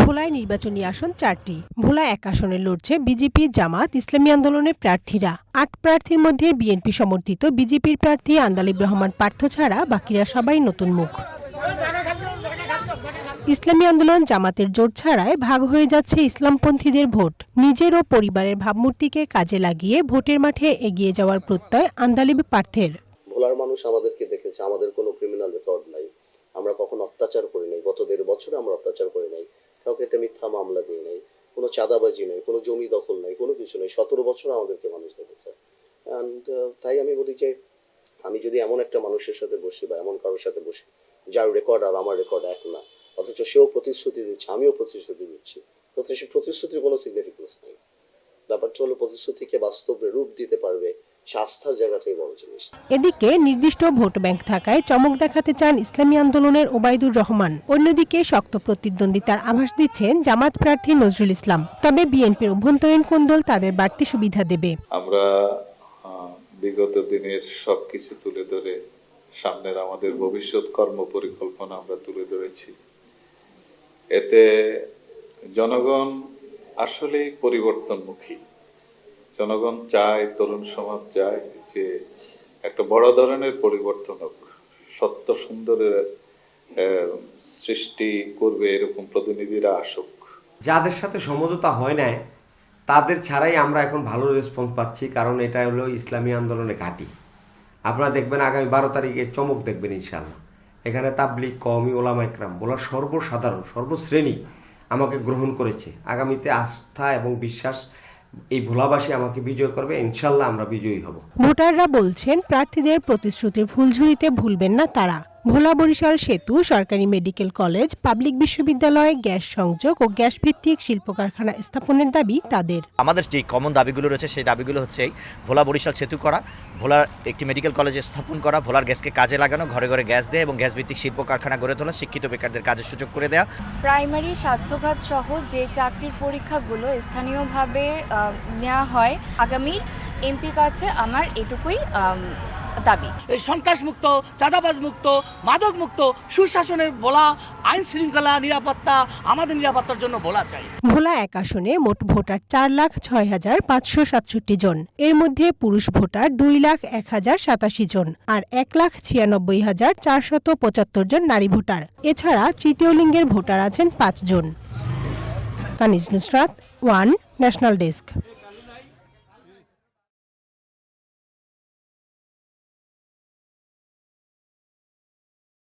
ভোলায় নির্বাচনী আসন চারটি। ভোলা এক আসনে লড়ছে বিজেপি জামাত ইসলামী আন্দোলনের প্রার্থীরা। আট প্রার্থীর মধ্যে বিএনপি সমর্থিত বিজেপির প্রার্থী আন্দালিব রহমান পার্থ ছাড়া বাকিরা সবাই নতুন মুখ। ইসলামী আন্দোলন জামাতের জোট ছাড়ায় ভাগ হয়ে যাচ্ছে ইসলামপন্থীদের ভোট। নিজের ও পরিবারের ভাবমূর্তিকে কাজে লাগিয়ে ভোটের মাঠে এগিয়ে যাওয়ার প্রত্যয় আন্দালিব পার্থের। ভোলার মানুষ আমাদেরকে দেখেছে, আমাদের কোনো ক্রিমিনাল রেকর্ড নাই। আমরা কখনো অত্যাচার করি নাই। গত দেড় বছরে আমরা অত্যাচার করি নাই। কাউকে একটা মিথ্যা মামলা দিয়ে নাই, কোনো চাঁদাবাজি নাই, কোনো জমি দখল নাই, কোনো কিছু নেই। সতেরো বছর আমাদেরকে মানুষ দেখেছে। অ্যান্ড তাই আমি বলি যে, আমি যদি এমন একটা মানুষের সাথে বসি বা এমন কারোর সাথে বসি, যার রেকর্ড আর আমার রেকর্ড এক না, অথচ সেও প্রতিশ্রুতি দিচ্ছে, আমিও প্রতিশ্রুতি দিচ্ছি সে প্রতিশ্রুতির কোনো সিগনিফিকেন্স নেই। ব্যাপারটা হলো প্রতিশ্রুতিকে বাস্তবে রূপ দিতে পারবে সে আস্থার জায়গাটাই বড় জিনিস। এদিকে নির্দিষ্ট ভোট ব্যাংক থাকায় চমক দেখাতে চান ইসলামী আন্দোলনের ওবায়দুর রহমান। অন্যদিকে শক্ত প্রতিদ্বন্দ্বিতার আভাস দিচ্ছেন জামাত প্রার্থী নজরুল ইসলাম। তবে বিএনপির অভ্যন্তরীণ কোন্দল তাদের বাড়তি সুবিধা দেবে। আমরা বিগত দিনের সবকিছু তুলে ধরে সামনের আমাদের ভবিষ্যৎ কর্ম পরিকল্পনা আমরা তুলে ধরেছি। এতে জনগণ আসলেই পরিবর্তনমুখী। জনগণ চায়, তরুণ সমাজ চায় যে একটা বড় ধরনের পরিবর্তন হোক। সত্য সুন্দরের সৃষ্টি করবে এরকম প্রতিনিধিরা আসুক। যাদের সাথে সমঝোতা হয় নাই, তাদের ছাড়াই আমরা এখন ভালো রেসপন্স পাচ্ছি, কারণ এটা হলো ইসলামী আন্দোলনে ঘাঁটি। আপনারা দেখবেন আগামী বারো তারিখে চমক দেখবেন ইনশাল্লাহ এখানে তাবলিক কওমি, ওলামা একরাম বলা সর্বসাধারণ, সর্বশ্রেণী আমাকে গ্রহণ করেছে। আগামীতে আস্থা এবং বিশ্বাস এই ভোলাবাসী আমাকে বিজয় করবে, ইনশাল্লাহ আমরা বিজয়ী হব। ভোটাররা বলছেন, প্রার্থীদের প্রতিশ্রুতির ফুলঝুরিতে ভুলবেন না তারা। ভোলা বরিশাল সেতু সরকারি মেডিকেল কলেজ পাবলিক বিশ্ববিদ্যালয়ে গ্যাস সংযোগ ও গ্যাস ভিত্তিক শিল্প কারখানা স্থাপনের দাবি তাদের। আমাদের যে কমন দাবিগুলো রয়েছে সেই দাবিগুলো হচ্ছে ভোলা বরিশাল সেতু করা ভোলার একটি মেডিকেল কলেজ স্থাপন করা ভোলার গ্যাসকে কাজে লাগানো ঘরে ঘরে গ্যাস দেয় এবং গ্যাস ভিত্তিক শিল্প কারখানা গড়ে তোলা শিক্ষিত বেকারদের কাজের সুযোগ করে দেওয়া প্রাইমারি স্বাস্থ্যখাত সহ যে চাকরির পরীক্ষাগুলো স্থানীয়ভাবে নেওয়া হয় আগামীর এমপির কাছে আমার এটুকুই দাবি। এই সন্ত্রাসমুক্ত চাঁদাবাজ মুক্ত মাদক মুক্ত সুশাসনের বলা আইন শৃঙ্খলা নিরাপত্তা আমাদের নিরাপত্তার জন্য বলা চাই। ভোলা এক আসনে মোট ভোটার চার লাখ ছয় হাজার পাঁচশো সাতষট্টি জন। এর মধ্যে পুরুষ ভোটার দুই লাখ এক হাজার সাতাশি জন আর এক লাখ ছিয়ানব্বই হাজার চারশত পঁচাত্তর জন নারী ভোটার। এছাড়া তৃতীয় লিঙ্গের ভোটার আছেন পাঁচজন Kaniz Nusrat one national desk.